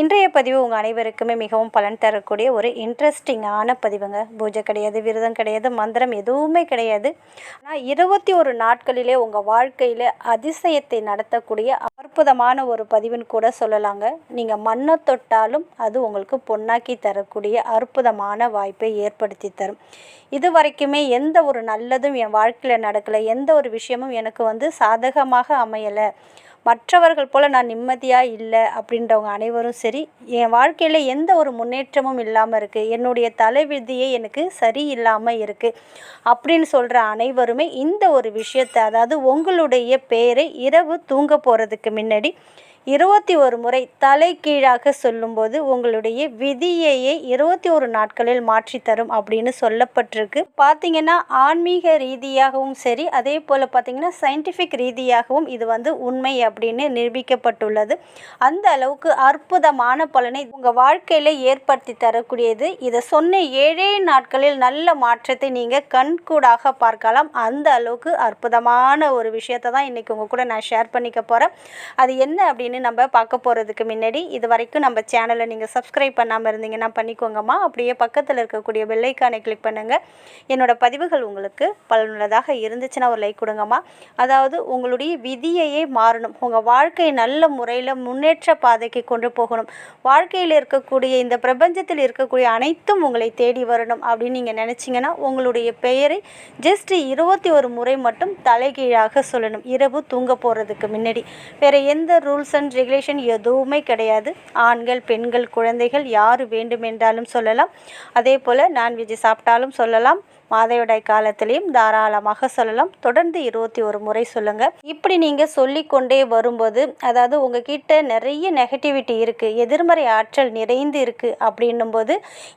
இன்றைய பதிவு உங்கள் அனைவருக்குமே மிகவும் பலன் தரக்கூடிய ஒரு இன்ட்ரெஸ்டிங்கான பதிவுங்க. பூஜை கிடையாது விரதம் கிடையாது மந்திரம் எதுவுமே கிடையாது. ஆனால் இருபத்தி ஒரு நாட்களிலே உங்கள் வாழ்க்கையில் அதிசயத்தை நடத்தக்கூடிய அற்புதமான ஒரு பதிவுன்னு கூட சொல்லலாங்க. நீங்கள் மண்ணை தொட்டாலும் அது உங்களுக்கு பொன்னாக்கி தரக்கூடிய அற்புதமான வாய்ப்பை ஏற்படுத்தி தரும். இது வரைக்குமே எந்த ஒரு நல்லதும் என் வாழ்க்கையில் நடக்கலை. எந்த ஒரு விஷயமும் எனக்கு வந்து சாதகமாக அமையலை. மற்றவர்கள் போல் நான் நிம்மதியாக இல்லை அப்படின்றவங்க அனைவரும் சரி என் வாழ்க்கையில் எந்த ஒரு முன்னேற்றமும் இல்லாமல் இருக்குது என்னுடைய தலைவிதியே எனக்கு சரியில்லாமல் இருக்குது அப்படின்னு சொல்கிற அனைவருமே இந்த ஒரு விஷயத்தை அதாவது உங்களுடைய பேரை இரவு தூங்க போகிறதுக்கு முன்னாடி இருபத்தி ஒரு முறை தலைகீழாக சொல்லும்போது உங்களுடைய விதியையே இருபத்தி ஒரு நாட்களில் மாற்றி தரும் அப்படின்னு சொல்லப்பட்டிருக்கு. பார்த்தீங்கன்னா ஆன்மீக ரீதியாகவும் சரி அதே போல் பார்த்தீங்கன்னா சயின்டிஃபிக் ரீதியாகவும் இது வந்து உண்மை அப்படின்னு நிரூபிக்கப்பட்டுள்ளது. அந்த அளவுக்கு அற்புதமான பலனை உங்கள் வாழ்க்கையில் ஏற்படுத்தி தரக்கூடியது. இதை சொன்ன ஏழே நாட்களில் நல்ல மாற்றத்தை நீங்கள் கண்கூடாக பார்க்கலாம். அந்த அளவுக்கு அற்புதமான ஒரு விஷயத்தை தான் இன்றைக்கி உங்கள் கூட நான் ஷேர் பண்ணிக்க போகிறேன் அது என்ன அப்படின்னு நம்ம பார்க்க போகிறதுக்கு முன்னாடி இது வரைக்கும் நம்ம சேனலை நீங்கள் சப்ஸ்கிரைப் பண்ணாமல் இருந்தீங்கன்னா பண்ணிக்கோங்கம்மா. அப்படியே பக்கத்தில் இருக்கக்கூடிய பெல்லைக்கானை கிளிக் பண்ணுங்கள் என்னோடய பதிவுகள் உங்களுக்கு பலனுள்ளதாக இருந்துச்சுன்னா ஒரு லைக் கொடுங்கம்மா. அதாவது உங்களுடைய விதியையே மாறணும். உங்கள் வாழ்க்கை நல்ல முறையில் முன்னேற்ற பாதைக்கு கொண்டு போகணும். வாழ்க்கையில் இருக்கக்கூடிய இந்த பிரபஞ்சத்தில் இருக்கக்கூடிய அனைத்தும் உங்களை தேடி வரணும் அப்படின்னு நீங்கள் நினச்சிங்கன்னா உங்களுடைய பெயரை ஜஸ்ட் இருபத்தி ஒரு முறை மட்டும் தலைகீழாக சொல்லணும். இரவு தூங்க போகிறதுக்கு முன்னாடி. வேறு எந்த ரூல்ஸ் அண்ட் ரெகுலேஷன் எதுவுமே கிடையாது. ஆண்கள் பெண்கள் குழந்தைகள் யார் வேண்டுமென்றாலும் சொல்லலாம். அதே போல் நான்வெஜ் சாப்பிட்டாலும் சொல்லலாம். மாதவிடாய் காலத்திலையும் தாராளமாக சொல்லலாம். தொடர்ந்து இருபத்தி ஒரு முறை சொல்லுங்கள் இப்படி நீங்கள் சொல்லிக்கொண்டே வரும்போது அதாவது உங்ககிட்ட நிறைய நெகட்டிவிட்டி இருக்குது எதிர்மறை ஆற்றல் நிறைந்து இருக்குது அப்படின்னும் போது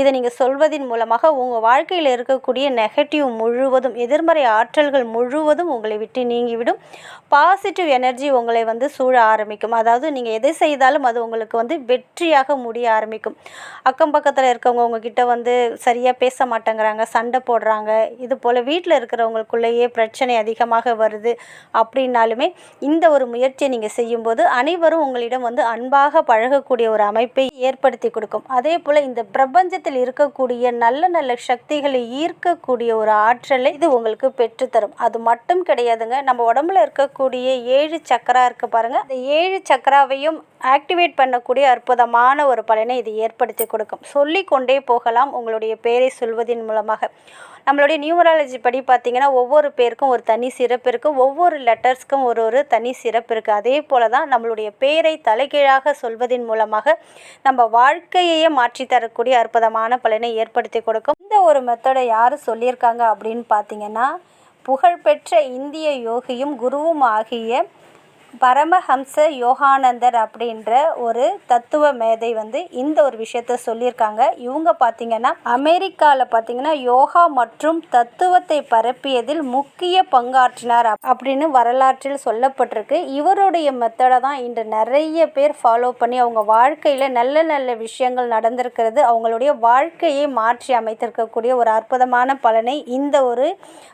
இதை நீங்கள் சொல்வதன் மூலமாக உங்கள் வாழ்க்கையில் இருக்கக்கூடிய நெகட்டிவ் முழுவதும் எதிர்மறை ஆற்றல்கள் முழுவதும் உங்களை விட்டு நீங்கிவிடும். பாசிட்டிவ் எனர்ஜி உங்களை வந்து சூழ ஆரம்பிக்கும். அதாவது நீங்கள் எதை செய்தாலும் அது உங்களுக்கு வந்து வெற்றியாக முடிய ஆரம்பிக்கும். அக்கம் பக்கத்தில் இருக்கவங்க உங்ககிட்ட வந்து சரியாக பேச மாட்டேங்கிறாங்க சண்டை போடுறாங்க இது போல் வீட்டில் இருக்கிறவங்களுக்குள்ளேயே பிரச்சனை அதிகமாக வருது அப்படின்னாலுமே இந்த ஒரு முயற்சியை நீங்கள் செய்யும்போது அனைவரும் உங்களிடம் வந்து அன்பாக பழகக்கூடிய ஒரு அமைப்பை ஏற்படுத்தி கொடுக்கும். அதே போல் இந்த பிரபஞ்சத்தில் இருக்கக்கூடிய நல்ல நல்ல சக்திகளை ஈர்க்கக்கூடிய ஒரு ஆற்றலை இது உங்களுக்கு பெற்றுத்தரும். அது மட்டும் கிடையாதுங்க. நம்ம உடம்புல இருக்கக்கூடிய ஏழு சக்கரா இருக்கு பாருங்க. அந்த ஏழு சக்கராவையும் ஆக்டிவேட் பண்ணக்கூடிய அற்புதமான ஒரு பலனை இது ஏற்படுத்தி கொடுக்கும். சொல்லி கொண்டே போகலாம் உங்களுடைய பேரை சொல்வதன் மூலமாக. நம்மளுடைய நியூமராலஜி படி பார்த்திங்கன்னா ஒவ்வொரு பேருக்கும் ஒரு தனி சிறப்பு இருக்குது ஒவ்வொரு லெட்டர்ஸ்க்கும் ஒரு ஒரு தனி சிறப்பு இருக்குது அதே போல தான் நம்மளுடைய பேரை தலைகீழாக சொல்வதன் மூலமாக நம்ம வாழ்க்கையையே மாற்றி தரக்கூடிய அற்புதமான பலனை ஏற்படுத்தி கொடுக்கும். இந்த ஒரு மெத்தடை யார் சொல்லியிருக்காங்க அப்படின்னு பார்த்தீங்கன்னா புகழ்பெற்ற இந்திய யோகியும் குருவும் ஆகிய பரமஹம்ச யோகானந்தர் அப்படின்ற ஒரு தத்துவ மேதை வந்து இந்த ஒரு விஷயத்த சொல்லியிருக்காங்க. இவங்க பார்த்தீங்கன்னா அமெரிக்காவில் பார்த்தீங்கன்னா யோகா மற்றும் தத்துவத்தை பரப்பியதில் முக்கிய பங்காற்றினார் அப்படின்னு வரலாற்றில் சொல்லப்பட்டிருக்கு. இவருடைய மெத்தடை தான் இன்று நிறைய பேர் ஃபாலோ பண்ணி அவங்க வாழ்க்கையில் நல்ல நல்ல விஷயங்கள் நடந்திருக்கிறது அவங்களுடைய வாழ்க்கையை மாற்றி அமைத்திருக்கக்கூடிய ஒரு அற்புதமான பலனை இந்த ஒரு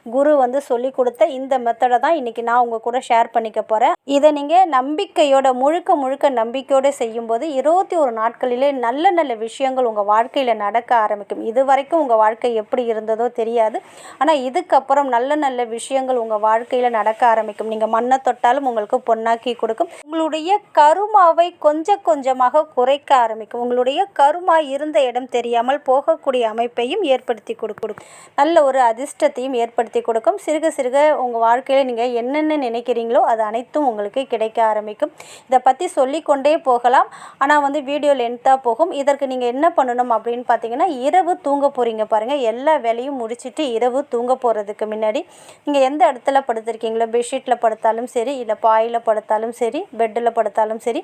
குரு வந்து சொல்லி கொடுத்த இந்த மெத்தடை தான் இன்னைக்கு நான் உங்கள் கூட ஷேர் பண்ணிக்க போகிறேன் இதை நீங்கள் நம்பிக்கையோட முழுக்க முழுக்க நம்பிக்கையோடு செய்யும்போது இருபத்தி ஒரு நாட்களிலே நல்ல நல்ல விஷயங்கள் உங்கள் வாழ்க்கையில் நடக்க ஆரம்பிக்கும். இது வரைக்கும் உங்கள் வாழ்க்கை எப்படி இருந்ததோ தெரியாது. ஆனால் இதுக்கப்புறம் நல்ல நல்ல விஷயங்கள் உங்கள் வாழ்க்கையில் நடக்க ஆரம்பிக்கும். நீங்கள் மண்ணை தொட்டாலும் உங்களுக்கு பொன்னாக்கி கொடுக்கும். உங்களுடைய கருமாவை கொஞ்சம் கொஞ்சமாக குறைக்க ஆரம்பிக்கும். உங்களுடைய கருமா இருந்த இடம் தெரியாமல் போகக்கூடிய அமைப்பையும் ஏற்படுத்தி கொடுக்கும். நல்ல ஒரு அதிர்ஷ்டத்தையும் ஏற்படுத்தி கொடுக்கும். சிறுக சிறுக உங்கள் வாழ்க்கையில் நீங்கள் என்னென்ன நினைக்கிறீங்களோ அது அனைத்தும் உங்களுக்கு கிடைக்க ஆரம்பிக்கும். இதை பற்றி சொல்லிக்கொண்டே போகலாம். ஆனால் வந்து வீடியோ லென்த்தாக போகும். இதற்கு நீங்கள் என்ன பண்ணணும் அப்படின்னு பார்த்தீங்கன்னா இரவு தூங்க போகிறீங்க பாருங்கள் எல்லா வேலையும் முடிச்சுட்டு இரவு தூங்க போகிறதுக்கு முன்னாடி நீங்கள் எந்த இடத்துல படுத்திருக்கீங்களோ பெட்ஷீட்டில் படுத்தாலும் சரி இல்லை பாயில் படுத்தாலும் சரி பெட்டில் படுத்தாலும் சரி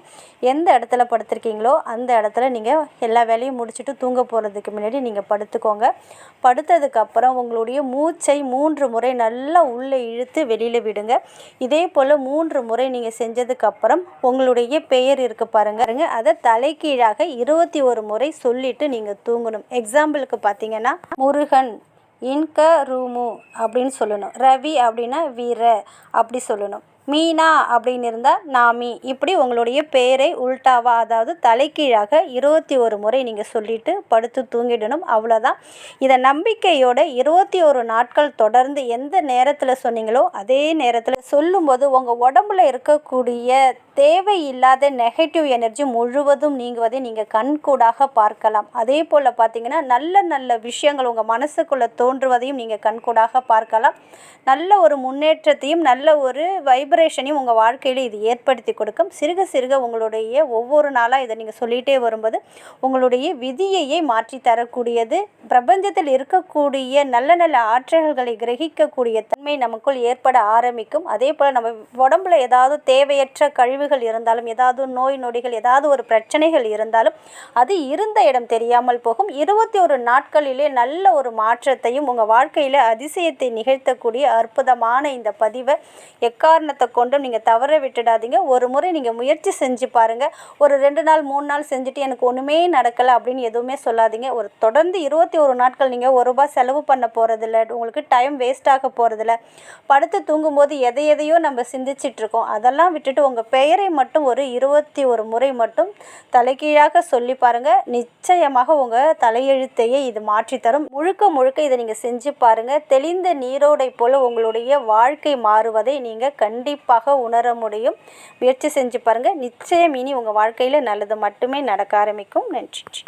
எந்த இடத்துல படுத்திருக்கீங்களோ அந்த இடத்துல நீங்கள் எல்லா வேலையும் முடிச்சுட்டு தூங்க போகிறதுக்கு முன்னாடி நீங்கள் படுத்துக்கோங்க. படுத்ததுக்கப்புறம் உங்களுடைய மூச்சை மூன்று முறை நல்லா உள்ளே இழுத்து வெளியில் விடுங்க. இதே போல் மூன்று முறை நீங்கள் நீங்கள் செஞ்சதுக்கப்புறம் உங்களுடைய பெயர் இருக்கு பாருங்க. அதை தலைகீழாக இருபத்தி ஒரு முறை சொல்லிட்டு நீங்கள் தூங்கணும். எக்ஸாம்பிளுக்கு பார்த்தீங்கன்னா முருகன் இன்க ரூமு அப்படின்னு சொல்லணும். ரவி அப்படின்னா வீர அப்படி சொல்லணும். மீனா அப்படின்னு இருந்தால் நாமி. இப்படி உங்களுடைய பெயரை உல்டாவாக அதாவது தலைகீழாக இருபத்தி ஒரு முறை நீங்கள் சொல்லிட்டு படுத்து தூங்கிடணும். அவ்வளோதான் இதை நம்பிக்கையோட இருபத்தி ஒரு நாட்கள் தொடர்ந்து எந்த நேரத்தில் சொன்னீங்களோ அதே நேரத்தில் சொல்லும்போது உங்கள் உடம்புல இருக்கக்கூடிய தேவையில்லாத நெகட்டிவ் எனர்ஜி முழுவதும் நீங்குவதை நீங்கள் கண்கூடாக பார்க்கலாம். அதே போல் பார்த்தீங்கன்னா நல்ல நல்ல விஷயங்கள் உங்கள் மனசுக்குள்ளே தோன்றுவதையும் நீங்கள் கண்கூடாக பார்க்கலாம். நல்ல ஒரு முன்னேற்றத்தையும் நல்ல ஒரு வைப்ரேஷனையும் உங்கள் வாழ்க்கையில் இது ஏற்படுத்தி கொடுக்கும். சிறுக சிறுக உங்களுடைய ஒவ்வொரு நாளாக இதை நீங்கள் சொல்லிகிட்டே வரும்போது உங்களுடைய விதியையே மாற்றி தரக்கூடியது. பிரபஞ்சத்தில் இருக்கக்கூடிய நல்ல நல்ல ஆற்றல்களை கிரகிக்கக்கூடிய தன்மை நமக்குள் ஏற்பட ஆரம்பிக்கும். அதே போல் நம்ம உடம்புல ஏதாவது தேவையற்ற கழிவுகள் இருந்தாலும் ஏதாவது நோய் நொடிகள் ஏதாவது ஒரு பிரச்சனைகள் இருந்தாலும் அது இருந்த இடம் தெரியாமல் போகும். இருபத்தி ஒரு நாட்களிலே நல்ல ஒரு மாற்றத்தையும் உங்கள் வாழ்க்கையில் அதிசயத்தை நிகழ்த்தக்கூடிய அற்புதமான இந்த பதிவை. எக்காரணத்தை கொண்டும் நீங்கள் தவற விட்டுடாதீங்க. ஒரு முறை நீங்கள் முயற்சி செஞ்சு பாருங்கள் ஒரு ரெண்டு நாள் மூணு நாள் செஞ்சுட்டு எனக்கு ஒன்றுமே நடக்கலை அப்படின்னு எதுவுமே சொல்லாதீங்க. ஒரு தொடர்ந்து இருபத்தி ஒரு நாட்கள் நீங்கள் ஒரு ரூபாய் செலவு பண்ண போகிறதில்ல உங்களுக்கு டைம் வேஸ்ட் ஆக போகிறதில்ல படுத்து தூங்கும்போது எதை எதையோ நம்ம சிந்திச்சிட்ருக்கோம். அதெல்லாம் விட்டுட்டு உங்கள் பெயரை மட்டும் ஒரு இருபத்தி ஒரு முறை மட்டும் தலைகீழாக சொல்லி பாருங்கள் நிச்சயமாக உங்கள் தலையெழுத்தையே இது மாற்றித்தரும். முழுக்க முழுக்க இதை நீங்கள் செஞ்சு பாருங்கள் தெளிந்த நீரோடை போல் உங்களுடைய வாழ்க்கை மாறுவதை நீங்கள் கண்டிப்பாக உணர முடியும். முயற்சி செஞ்சு பாருங்கள் நிச்சயம் இனி உங்கள் வாழ்க்கையில் நல்லது மட்டுமே நடக்க ஆரம்பிக்கும். நன்றி.